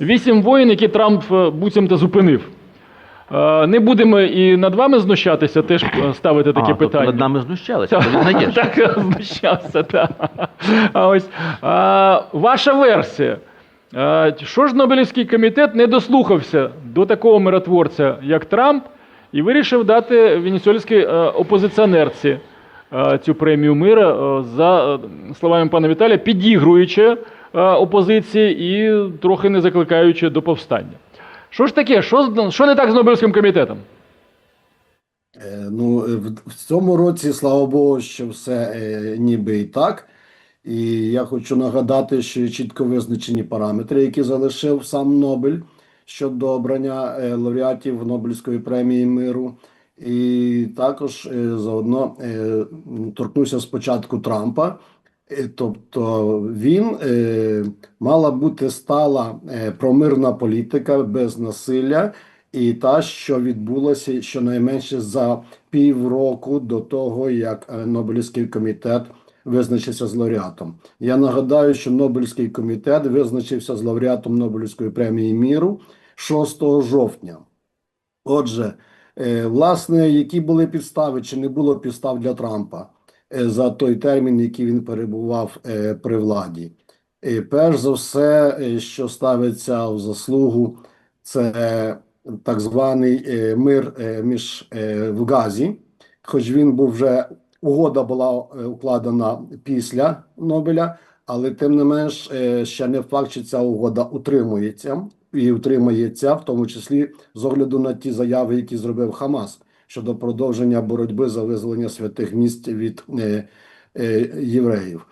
Вісім воїн, які Трамп е, буцімто зупинив. Е, Не будемо і над вами знущатися, теж е, ставити такі а, тобто питання. над нами знущалися. Так, знущався, так. А ось а, ваша версія. А, що ж Нобелівський комітет не дослухався до такого миротворця, як Трамп, і вирішив дати венесуельській опозиціонерці цю премію мира е, за е, словами пана Віталія, підігруючи е, опозиції і трохи не закликаючи до повстання. Що ж таке? Що, що не так з Нобелівським комітетом? Е, Ну, е, в- цьому році, слава Богу, що все е, ніби і так. І я хочу нагадати, що чітко визначені параметри, які залишив сам Нобель щодо обрання е, лауреатів Нобелівської премії миру. І також е, заодно е, м, торкнуся спочатку Трампа. Е, Тобто він мала бути стала промирна політика без насилля, і та, що відбулося щонайменше за півроку до того, як Нобелівський комітет визначився з лауреатом. Я нагадаю, що Нобелівський комітет визначився з лауреатом Нобелівської премії міру 6 жовтня. Отже, власне, які були підстави, чи не було підстав для Трампа е, за той термін, який він перебував е, при владі? Е, Перш за все, е, що ставиться в заслугу, це так званий е, мир е, між е, в Газі, хоч він був вже угода була е, укладена після Нобеля, але тим не менш е, ще не факт, що ця угода утримується і утримається, в тому числі з огляду на ті заяви, які зробив Хамас щодо продовження боротьби за визволення святих місць від е, е, євреїв.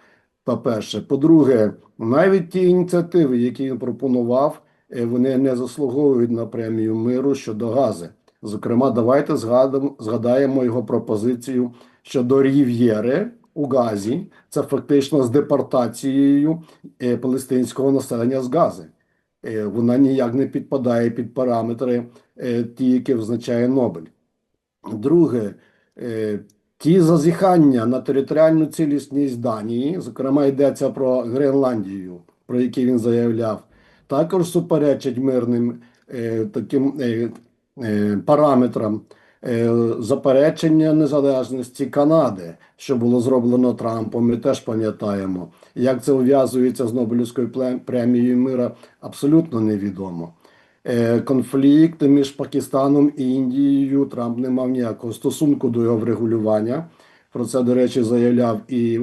По-перше, по-друге, навіть ті ініціативи, які він пропонував, е, вони не заслуговують на премію миру щодо Гази. Зокрема, давайте згадаємо, згадаємо його пропозицію щодо Рів'єри у Газі. Це фактично з депортацією е, палестинського населення з Гази. Е, Вона ніяк не підпадає під параметри, е, ті, які визначає Нобель. Друге, е, ті зазіхання на територіальну цілісність Данії, зокрема йдеться про Гренландію, про які він заявляв, також суперечать мирним таким параметрам заперечення незалежності Канади, що було зроблено Трампом. Ми теж пам'ятаємо, як це ув'язується з Нобелівською премією мира, абсолютно невідомо. Е, Конфлікт між Пакистаном і Індією Трамп не мав ніякого стосунку до його врегулювання. Про це, до речі, заявляв і,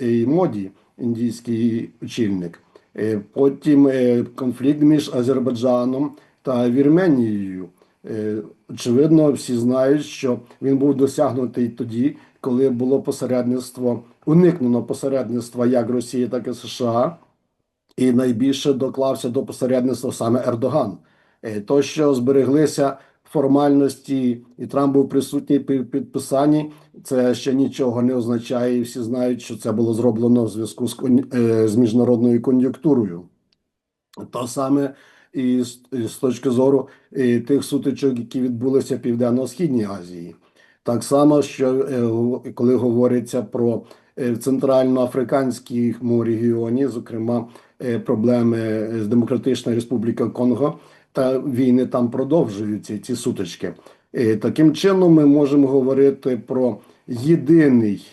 і Моді, індійський очільник. Е, Потім е, конфлікт між Азербайджаном та Вірменією. Е, Очевидно, всі знають, що він був досягнутий тоді, коли було посередництво, уникнено посередництва як Росії, так і США. І найбільше доклався до посередництва саме Ердоган. Е, То, що збереглися формальності, і Трамп був присутній при підписанні, це ще нічого не означає. І всі знають, що це було зроблено в зв'язку з, е, з міжнародною кон'юнктурою. То саме і з, точки зору е, тих сутичок, які відбулися в Південно-Східній Азії. Так само, що е, коли говориться про е, центральноафриканському регіоні, зокрема проблеми з Демократичною Республікою Конго, та війни там продовжуються ці сутички. Таким чином, ми можемо говорити про єдиний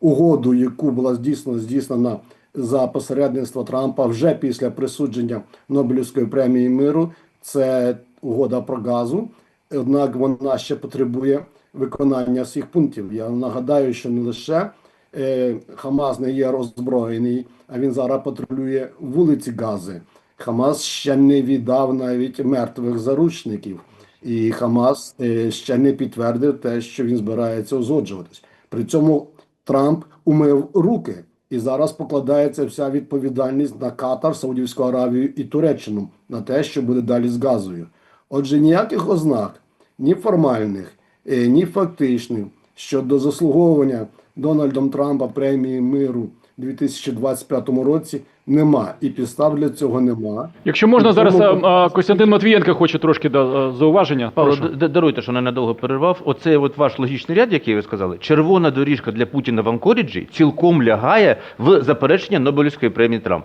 угоду, яку була здійснена здійснена за посередництво Трампа вже після присудження Нобелівської премії миру. Це угода про газу. Однак вона ще потребує виконання всіх пунктів. Я нагадаю, що не лише е, Хамас не є роззброєний, а він зараз патрулює вулиці Гази. Хамас ще не віддав навіть мертвих заручників, і Хамас е, ще не підтвердив те, що він збирається узгоджуватись. При цьому Трамп умив руки, і зараз покладається вся відповідальність на Катар, Саудівську Аравію і Туреччину на те, що буде далі з газою. Отже, ніяких ознак, ні формальних, е, ні фактичних щодо заслуговування Дональдом Трампа премії миру 2025 році нема, і підстав для цього нема. Якщо можна, І зараз тому- а, а, Костянтин Матвієнко хоче трошки да, зауваження. Павло, даруйте, що ненадовго перервав. Оцей от ваш логічний ряд, який ви сказали, червона доріжка для Путіна в Анкоріджі цілком лягає в заперечення Нобелівської премії Трамп.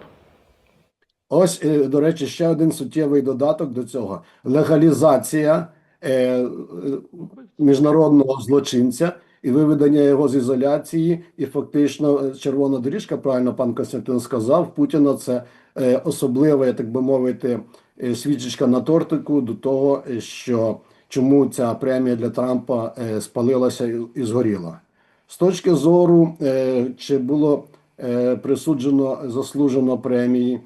Ось, е, до речі, ще один суттєвий додаток до цього: легалізація е, е, міжнародного злочинця і виведення його з ізоляції, і фактично е, червона доріжка, правильно пан Костянтин сказав, Путіна це е, особлива, так би мовити, е, свічечка на тортику до того, що чому ця премія для Трампа спалилася і, згоріла. З точки зору, чи було присуджено заслужено премії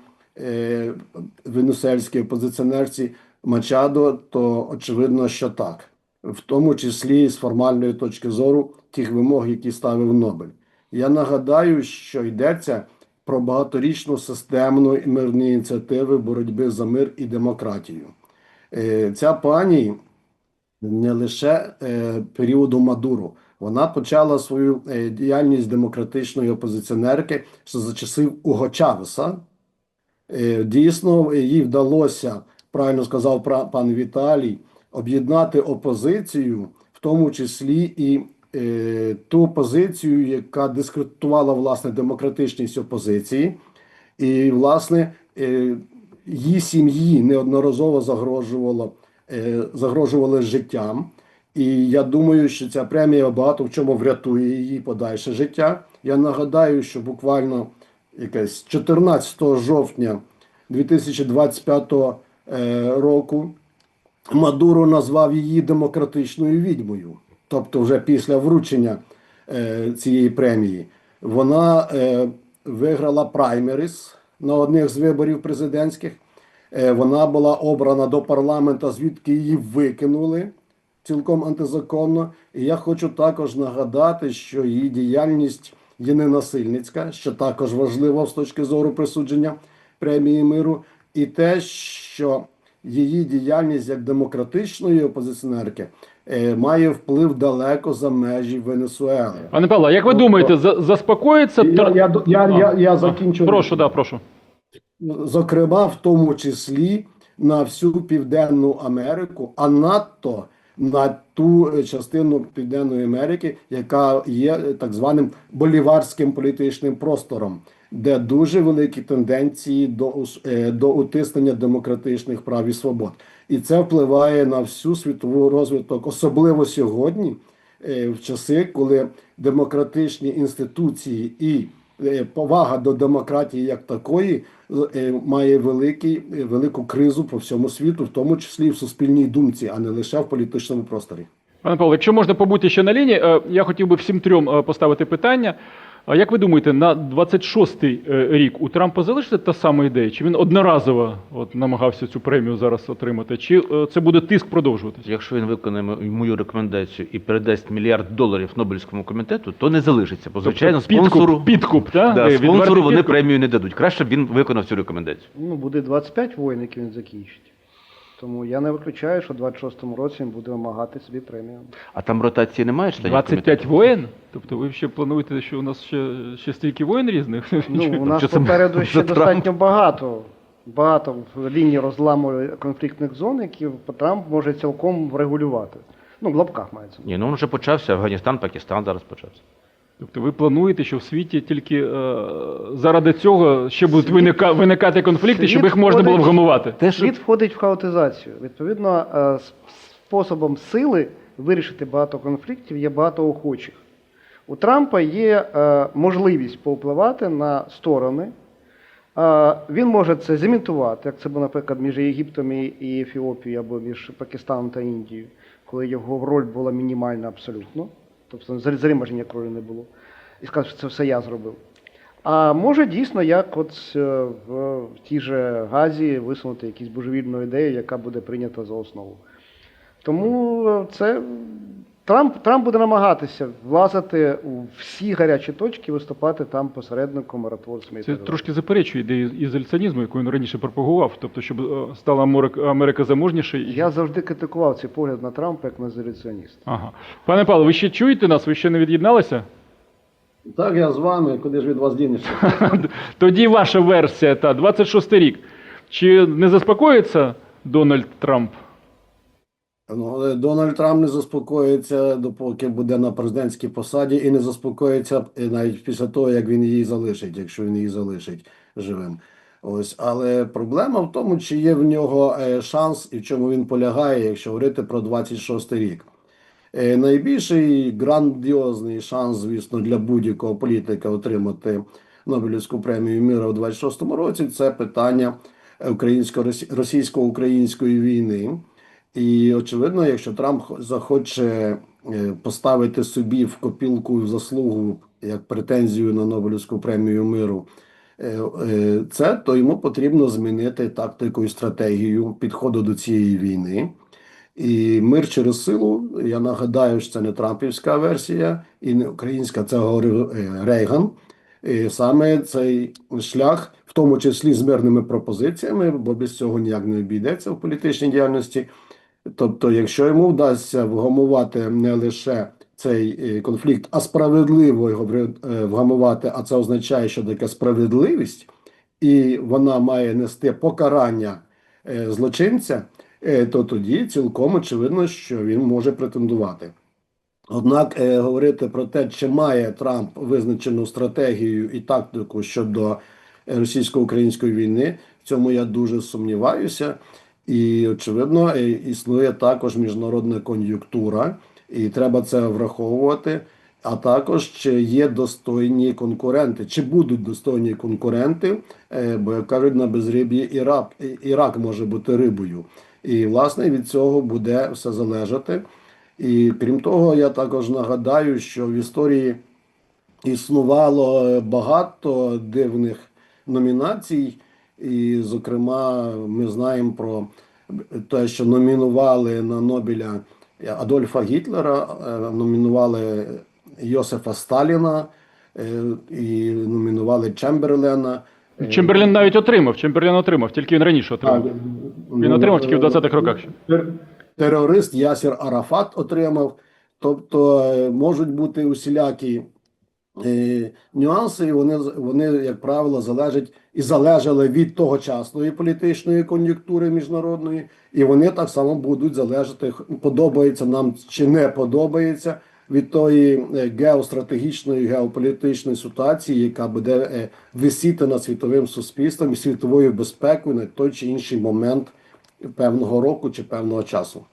венесуельській опозиціонерці Мачадо, то очевидно, що так, в тому числі з формальної точки зору тих вимог, які ставив Нобель. Я нагадаю, що йдеться про багаторічну системну мирні ініціативи боротьби за мир і демократію. Е, Ця пані не лише е, періоду Мадуру. Вона почала свою е, діяльність демократичної опозиціонерки ще за часів Уго Чавеса. Дійсно, їй вдалося, правильно сказав пан Віталій, об'єднати опозицію, в тому числі і е, ту опозицію, яка дискредитувала власне демократичність опозиції, і власне е, її сім'ї неодноразово загрожувало, е, загрожували життям. І я думаю, що ця премія багато в чому врятує її подальше життя. Я нагадаю, що буквально якесь 14 жовтня 2025 е, року Мадуро назвав її демократичною відьмою, тобто вже після вручення е, цієї премії. Вона е, виграла праймерис на одних з виборів президентських. Е, вона була обрана до парламента, звідки її викинули цілком антизаконно. І я хочу також нагадати, що її діяльність є ненасильницька, що також важливо з точки зору присудження премії миру, і те, що її діяльність як демократичної опозиціонерки е, має вплив далеко за межі Венесуели. Пане Павло, як ви думаєте, за- заспокоїться Я, я, я, я, я закінчу. Прошу, да, прошу. зокрема, в тому числі на всю Південну Америку, а надто на ту частину Південної Америки, яка є е, так званим боліварським політичним простором, де дуже великі тенденції до, е, до утиснення демократичних прав і свобод. І це впливає на всю світову розвиток, особливо сьогодні, е, в часи, коли демократичні інституції і е, повага до демократії як такої має великий, велику кризу по всьому світу, в тому числі в суспільній думці, а не лише в політичному просторі. Пане Павло, якщо можна побути ще на лінії, я хотів би всім трьом поставити питання. А як ви думаєте, на 26-й е, рік у Трампа залишиться та сама ідея? Чи він одноразово от, намагався цю премію зараз отримати? Чи е, це буде тиск продовжуватися? Якщо він виконає мою рекомендацію і передасть мільярд доларів Нобелівському комітету, то не залишиться. Бо звичайно, Тобто підкуп, спонсору підкуп, та? да, Е, спонсору вони підкуп. премію не дадуть. Краще б він виконав цю рекомендацію. Ну, буде 25 воїн, які він закінчить. Тому я не виключаю, що в 26-му році він буде вимагати собі премію. А там ротації немає членів 25 комітету? воєн? Тобто ви ще плануєте, що у нас ще, ще стільки воєн різних? Ну, у нас Що це попереду ще за Трамп? достатньо багато. Багато ліній розламу конфліктних зон, які Трамп може цілком врегулювати. Ну, в лапках мається. Ні, ну він вже почався. Афганістан, Пакистан зараз почався. Тобто ви плануєте, що в світі тільки е, заради цього ще будуть Світ- виника, виникати конфлікти, щоб світ їх можна було входить- вгамувати? Те, що Світ входить в хаотизацію. Відповідно, е, с- способом сили вирішити багато конфліктів є багато охочих. У Трампа є е, можливість повпливати на сторони. Е, Він може це зімітувати, як це було, наприклад, між Єгиптом і і Ефіопією або між Пакистаном та Індією, коли його роль була мінімальна абсолютно. Тобто заримаження крові не було. І сказав, що це все я зробив. А може дійсно, як от е, в, тій же Газі висунути якусь божевільну ідею, яка буде прийнята за основу. Тому е, це Трамп, Трамп буде намагатися влазити у всі гарячі точки, виступати там посередником, миротворцем. Це трошки заперечує ідею ізоляціонізму, яку він раніше пропагував, тобто, щоб е, стала Америка, Америка заможнішою. Я завжди критикував цей погляд на Трампа як на ізоляціоніста. Ага. Пане Павло, ви ще чуєте нас? Ви ще не від'єдналися? Так, я з вами, куди ж від вас дінешся? Тоді ваша версія, та 26 рік. Чи не заспокоїться Дональд Трамп? Ну, Дональд Трамп не заспокоїться, допоки буде на президентській посаді, і не заспокоїться е, навіть після того, як він її залишить, якщо він її залишить живим. Ось, але проблема в тому, чи є в нього е, шанс і в чому він полягає, якщо говорити про 26 рік. Е, Найбільший грандіозний шанс, звісно, для будь-якого політика отримати Нобелівську премію миру у 26-му році це питання українсько-російсько-української війни. І очевидно, якщо Трамп захоче е, поставити собі в копілку заслугу як претензію на Нобелівську премію миру, е, е, це то йому потрібно змінити тактику і стратегію підходу до цієї війни. І мир через силу, я нагадаю, що це не Трампівська версія і не українська, це говорив Рейган. І саме цей шлях, в тому числі з мирними пропозиціями, бо без цього ніяк не обійдеться в політичній діяльності. Тобто, якщо йому вдасться вгамувати не лише цей е, конфлікт, а справедливо його е, вгамувати, а це означає, що таке справедливість, і вона має нести покарання е, злочинця, то тоді цілком очевидно, що він може претендувати. Однак говорити про те, чи має Трамп визначену стратегію і тактику щодо російсько-української війни, в цьому я дуже сумніваюся. І очевидно, існує також міжнародна кон'юнктура, і треба це враховувати. А також чи є достойні конкуренти, чи будуть достойні конкуренти, е, бо як кажуть на безриб'ї Ірак, Ірак може бути рибою. І власне від цього буде все залежати. І крім того, я також нагадаю, що в історії існувало багато дивних номінацій, і, зокрема, ми знаємо про те, що номінували на Нобеля Адольфа Гітлера, е, номінували Йосифа Сталіна е, і номінували Чемберлена. Чемберлін навіть отримав. Чемберлін отримав, тільки він раніше отримав. Він отримав тільки в 20-х роках. ще. Терорист Ясір Арафат отримав. Тобто е, можуть бути усілякі е, нюанси, і вони, вони, як правило, залежать і залежали від тогочасної політичної кон'юнктури міжнародної, і вони так само будуть залежати, подобається нам чи не подобається від тої е, геостратегічної геополітичної ситуації, яка буде е, висіти над світовим суспільством і світовою безпекою на той чи інший момент певного року чи певного часу.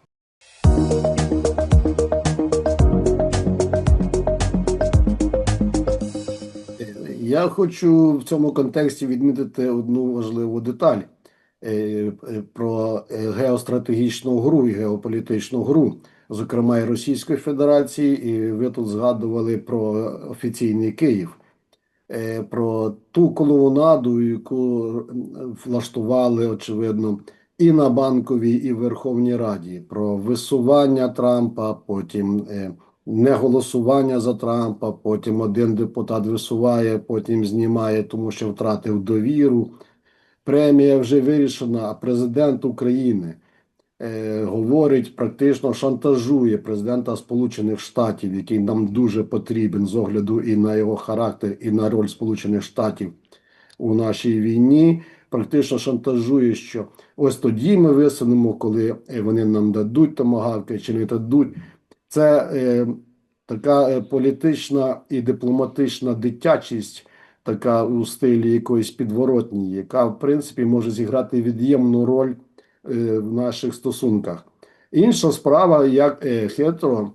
Я хочу в цьому контексті відмітити одну важливу деталь е, е, про е, геостратегічну гру і геополітичну гру, зокрема і Російської Федерації, і ви тут згадували про офіційний Київ, про ту колонаду, яку влаштували, очевидно, і на Банковій, і Верховній Раді, про висування Трампа, потім не голосування за Трампа, потім один депутат висуває, потім знімає, тому що втратив довіру. Премія вже вирішена, а президент України е, говорить, практично шантажує президента Сполучених Штатів, який нам дуже потрібен з огляду і на його характер, і на роль Сполучених Штатів у нашій війні. Практично шантажує, що ось тоді ми висунемо, коли вони нам дадуть томагавки чи не дадуть. Це е, така е, політична і дипломатична дитячість, така у стилі якоїсь підворотній, яка в принципі може зіграти від'ємну роль е, в наших стосунках. Інша справа, як е, хитро,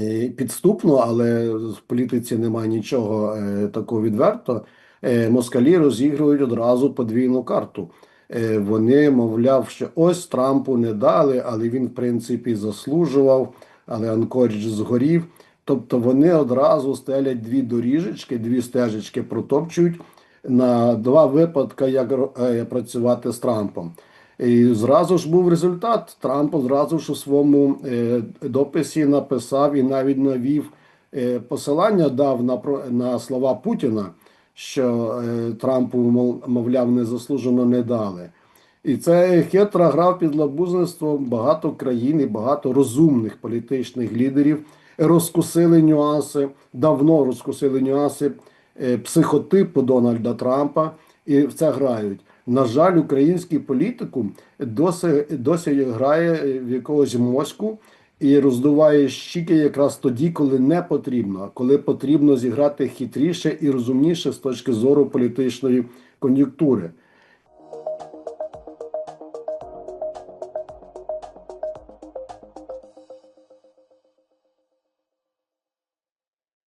е, підступно, але в політиці немає нічого е, такого відверто. Е, москалі розігрують одразу подвійну карту. Е, Вони, мовляв, що ось Трампу не дали, але він, в принципі, заслужував, але Анкорідж згорів. Тобто вони одразу стелять дві доріжечки, дві стежечки протопчують на два випадки, як е, працювати з Трампом. І зразу ж був результат. Трамп зразу ж у своєму е, дописі написав і навіть навів е, посилання дав на, на слова Путіна, що Трампу, мов- мовляв, незаслужено не дали. І це хитра гра в підлабузництво. Багато країн і багато розумних політичних лідерів розкусили нюанси, давно розкусили нюанси е, психотипу Дональда Трампа і в це грають. На жаль, український політикум досі, досі грає в якогось мозку і роздуває щіки якраз тоді, коли не потрібно, коли потрібно зіграти хитріше і розумніше з точки зору політичної кон'юнктури.